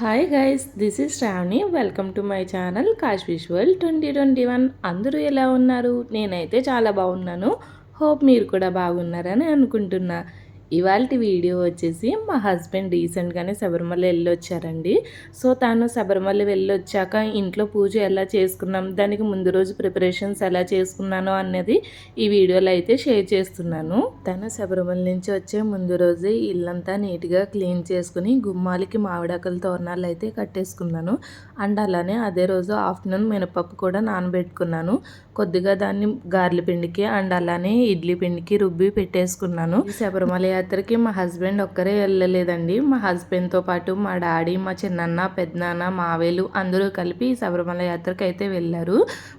Hi guys this is Sravani welcome to my channel Kash visual twenty twenty one అందరూ ఎలా ఉన్నారు? నేనైతే చాలా బాగున్నాను. హోప్ మీరు కూడా బాగున్నారని అనుకుంటున్నా. ఇవాళ వీడియో వచ్చేసి మా హస్బెండ్ రీసెంట్గానే శబరిమల వెళ్ళొచ్చారండి. సో తాను శబరిమల వెళ్ళొచ్చాక ఇంట్లో పూజ ఎలా చేసుకున్నాం దానికి ముందు రోజు ప్రిపరేషన్స్ ఎలా చేసుకున్నాను అన్నది ఈ వీడియోలో అయితే షేర్ చేస్తున్నాను. తను శబరిమల నుంచి వచ్చే ముందు రోజే ఇల్లంతా నీట్గా క్లీన్ చేసుకుని గుమ్మాలకి మామిడాకుల తోరణాలు అయితే కట్టేసుకున్నాను. అండ్ అలానే అదే రోజు ఆఫ్టర్నూన్ మినపప్పు కూడా నానబెట్టుకున్నాను. కొద్దిగా దాన్ని గార్ల పిండికి అండ్ అలానే ఇడ్లీ పిండికి రుబ్బి పెట్టేసుకున్నాను. శబరిమల యాత్రకి మా హస్బెండ్ ఒక్కరే వెళ్ళలేదండి. మా హస్బెండ్తో పాటు మా డాడీ మా చిన్నన్న పెద్దనాన్న మావేలు అందరూ కలిపి శబరిమల యాత్రకి అయితే వెళ్ళారు.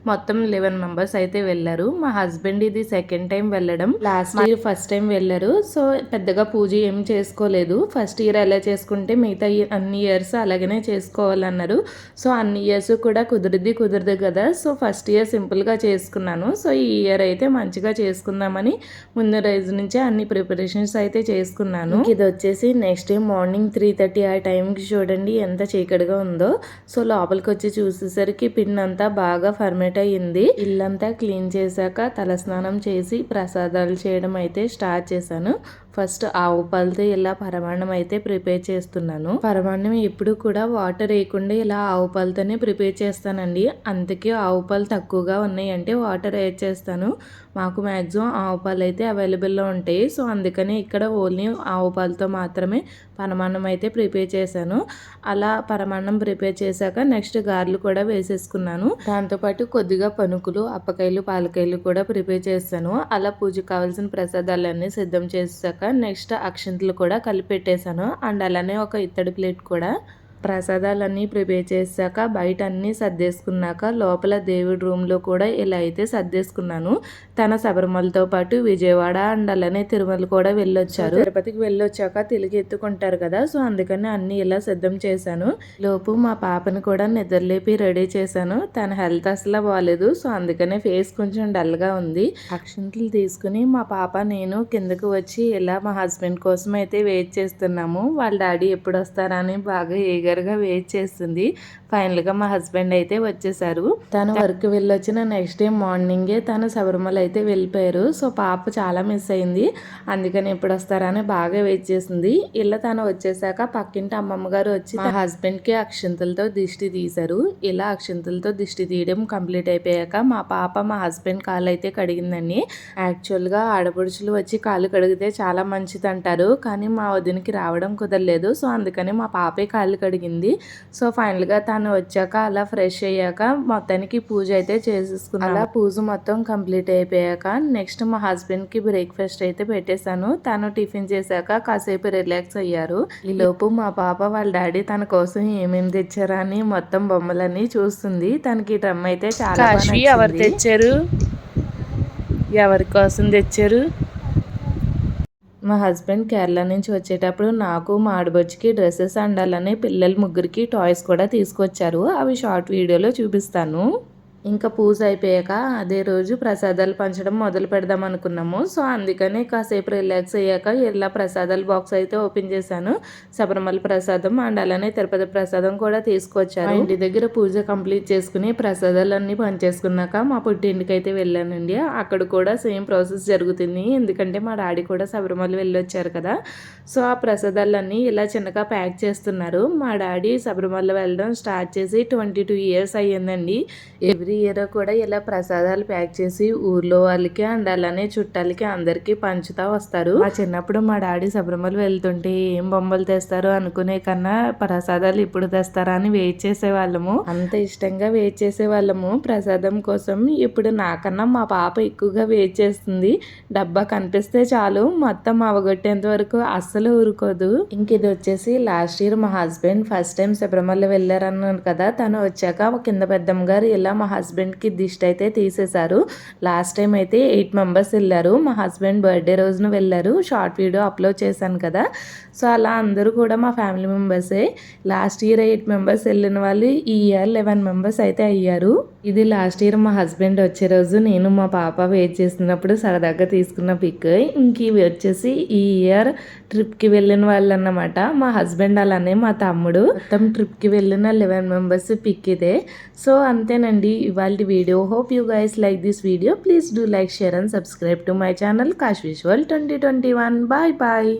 మొత్తం లెవెన్ మెంబర్స్ అయితే వెళ్ళారు. మా హస్బెండ్ ఇది సెకండ్ టైం వెళ్ళడం. లాస్ట్ ఇయర్ ఫస్ట్ టైం వెళ్ళారు. సో పెద్దగా పూజ ఏం చేసుకోలేదు. ఫస్ట్ ఇయర్ ఎలా చేసుకుంటే మిగతా అన్ని ఇయర్స్ అలాగనే చేసుకోవాలన్నారు. సో అన్ని ఇయర్స్ కూడా కుదిరిది కుదరదు కదా. సో ఫస్ట్ ఇయర్ సింపుల్గా చేసుకున్నాను. సో ఈ ఇయర్ అయితే మంచిగా చేసుకుందామని ముందు రోజు నుంచే అన్ని ప్రిపరేషన్స్ అయితే అయితే చేసుకున్నాను. ఇది వచ్చేసి next day morning three thirty ఆ టైంకి చూడండి ఎంత చీకటిగా ఉందో. సో లోపలికి వచ్చి చూసేసరికి పిన్ అంతా బాగా ఫర్మేట్ అయ్యింది. ఇల్లంతా క్లీన్ చేశాక తలస్నానం చేసి ప్రసాదాలు చేయడం అయితే స్టార్ట్ చేశాను. ఫస్ట్ ఆవు పాలతో ఇలా పరమాన్నం అయితే ప్రిపేర్ చేస్తున్నాను. పరమాన్నం ఎప్పుడు కూడా వాటర్ వేయకుండా ఇలా ఆవు పాలతోనే ప్రిపేర్ చేస్తానండి. అందుకే ఆవు పాలు తక్కువగా ఉన్నాయంటే వాటర్ యాడ్ చేస్తాను మాకు మ్యాక్సిమం ఆవు పాలు అయితే అవైలబుల్లో ఉంటాయి. సో అందుకని ఇక్కడ ఓన్లీ ఆవు పాలతో మాత్రమే పరమాన్నం అయితే ప్రిపేర్ చేశాను. అలా పరమాన్నం ప్రిపేర్ చేశాక నెక్స్ట్ గారెలు కూడా వేసేసుకున్నాను. దాంతోపాటు కొద్దిగా పనుకులు అప్పకాయలు పాలకాయలు కూడా ప్రిపేర్ చేస్తాను అలా పూజకు కావాల్సిన ప్రసాదాలన్నీ సిద్ధం చేశాక నెక్స్ట్ అక్షంతలు కూడా కలిపి పెట్టేశాను. అండ్ అలానే ఒక ఇత్తడి ప్లేట్ కూడా. ప్రసాదాలన్నీ ప్రిపేర్ చేశాక బయట అన్నీ సర్దేసుకున్నాక లోపల దేవుడి రూమ్లో కూడా ఇలా అయితే సర్దేసుకున్నాను. తన శబరిమలతో పాటు విజయవాడ అండ్ అలానే తిరుమల కూడా వెళ్ళొచ్చారు. తిరుపతికి వెళ్ళొచ్చాక తిరిగి ఎత్తుకుంటారు కదా సో అందుకని అన్ని ఇలా సిద్ధం చేశాను. లోపు మా పాపను కూడా నిద్రలేపి రెడీ చేశాను. తన హెల్త్ అసలు బాగాలేదు సో అందుకనే ఫేస్ కొంచెం డల్గా ఉంది. అక్షంతలు తీసుకుని మా పాప నేను కిందకు వచ్చి ఇలా మా హస్బెండ్ కోసం అయితే వెయిట్ చేస్తున్నాము. వాళ్ళ డాడీ ఎప్పుడు వస్తారా అని బాగా ఏగా దగ్గరగా వెయిట్ చేస్తుంది. ఫైనల్గా మా హస్బెండ్ అయితే వచ్చేసారు. తను వర్క్ వెళ్ళొచ్చిన నెక్స్ట్ డే మార్నింగే తను శబరిమల అయితే వెళ్ళిపోయారు. సో పాప చాలా మిస్ అయింది. అందుకని ఎప్పుడు వస్తారని బాగా వెయిట్ చేసింది ఇలా తను వచ్చేసాక పక్కింటి అమ్మమ్మ గారు వచ్చి మా హస్బెండ్కి అక్షంతలతో దిష్టి తీశారు. ఇలా అక్షంతలతో దిష్టి తీయడం కంప్లీట్ అయిపోయాక మా పాప మా హస్బెండ్ కాళ్ళు అయితే కడిగిందండి. యాక్చువల్గా ఆడపడుచులు వచ్చి కాళ్ళు కడిగితే చాలా మంచిది అంటారు కానీ మా వదినికి రావడం కుదరలేదు. సో అందుకని మా పాపే కాళ్ళు కడిగి జరిగింది. సో ఫైనల్గా తను వచ్చాక అలా ఫ్రెష్ అయ్యాక మొత్తానికి పూజ అయితే చేసేసుకున్నాను అలా పూజ మొత్తం కంప్లీట్ అయిపోయాక నెక్స్ట్ మా హస్బెండ్కి బ్రేక్ఫాస్ట్ అయితే పెట్టేశాను. తను టిఫిన్ చేశాక కాసేపు రిలాక్స్ అయ్యారు. ఈ లోపు మా పాప వాళ్ళ డాడీ తన కోసం ఏమేమి తెచ్చారా అని మొత్తం బొమ్మలన్నీ చూస్తుంది. తనకి డ్రమ్ అయితే చాలా ఎవరు తెచ్చారు? ఎవరి కోసం తెచ్చారు? మా హస్బెండ్ కేరళ నుంచి వచ్చేటప్పుడు నాకు మా ఆడబొచ్చికి డ్రెస్సెస్ అండాలని పిల్లల ముగ్గురికి టాయ్స్ కూడా తీసుకొచ్చారు. అవి షార్ట్ వీడియోలో చూపిస్తాను. ఇంకా పూజ అయిపోయాక అదే రోజు ప్రసాదాలు పంచడం మొదలు పెడదాం అనుకున్నాము. సో అందుకని కాసేపు రిలాక్స్ అయ్యాక ఇలా ప్రసాదాల బాక్స్ అయితే ఓపెన్ చేశాను. శబరిమల ప్రసాదం అండ్ అలానే తిరుపతి ప్రసాదం కూడా తీసుకొచ్చారు. ఇంటి దగ్గర పూజ కంప్లీట్ చేసుకుని ప్రసాదాలన్నీ పంచేసుకున్నాక మా పుట్టింటికి అయితే వెళ్ళానండి. అక్కడ కూడా సేమ్ ప్రాసెస్ జరుగుతుంది. ఎందుకంటే మా డాడీ కూడా శబరిమల వెళ్ళొచ్చారు కదా. సో ఆ ప్రసాదాలన్నీ ఇలా చిన్నగా ప్యాక్ చేస్తున్నారు. మా డాడీ శబరిమల వెళ్ళడం స్టార్ట్ చేసి ట్వంటీ టూ ఇయర్స్ అయ్యిందండి. ఎవ్రీ ఎవ్రీ ఇయర్ కూడా ఇలా ప్రసాదాలు ప్యాక్ చేసి ఊర్లో వాళ్ళకి అండ్ అలానే చుట్టాలకి అందరికీ పంచుతా వస్తారు. మా చిన్నప్పుడు మా డాడీ శబరిమల వెళ్తుంటే ఏం బొమ్మలు తెస్తారు అనుకునే కన్నా ప్రసాదాలు ఇప్పుడు తెస్తారా అని వెయిట్ చేసే వాళ్ళము అంత ఇష్టంగా వెయిట్ చేసే వాళ్ళము ప్రసాదం కోసం ఇప్పుడు నాకన్నా మా పాప ఎక్కువగా వెయిట్ చేస్తుంది. డబ్బా కనిపిస్తే చాలు మొత్తం అవగొట్టేంత వరకు అస్సలు ఊరుకోదు. ఇంక ఇది వచ్చేసి లాస్ట్ ఇయర్ మా హస్బెండ్ ఫస్ట్ టైం శబరిమల వెళ్ళారన్నాను కదా తను వచ్చాక కింద పెద్దమ్మ గారు ఇలా మా హస్బెండ్కి దిష్టి అయితే తీసేశారు. లాస్ట్ టైం అయితే ఎయిట్ మెంబర్స్ వెళ్ళారు. మా హస్బెండ్ బర్త్డే రోజున వెళ్ళారు. షార్ట్ వీడియో అప్లోడ్ చేశాను కదా. సో అలా అందరూ కూడా మా ఫ్యామిలీ మెంబర్సే. లాస్ట్ ఇయర్ ఎయిట్ మెంబర్స్ వెళ్ళిన వాళ్ళు ఈ ఇయర్ లెవెన్ మెంబర్స్ అయితే అయ్యారు. ఇది లాస్ట్ ఇయర్ మా హస్బెండ్ వచ్చే రోజు. నేను మా పాప వెయిట్ చేస్తున్నప్పుడు సరదాగా తీసుకున్న పిక్. ఇంక ఇవి వచ్చేసి ఈ ఇయర్ ట్రిప్కి వెళ్ళిన వాళ్ళు అన్నమాట మా హస్బెండ్ అలానే మా తమ్ముడు. మొత్తం ట్రిప్కి వెళ్ళిన లెవెన్ మెంబర్స్ పిక్ ఇదే. సో అంతేనండి. ఇవాళ video hope you guys like this video please do like share and subscribe to my channel Kash visual twenty twenty one bye bye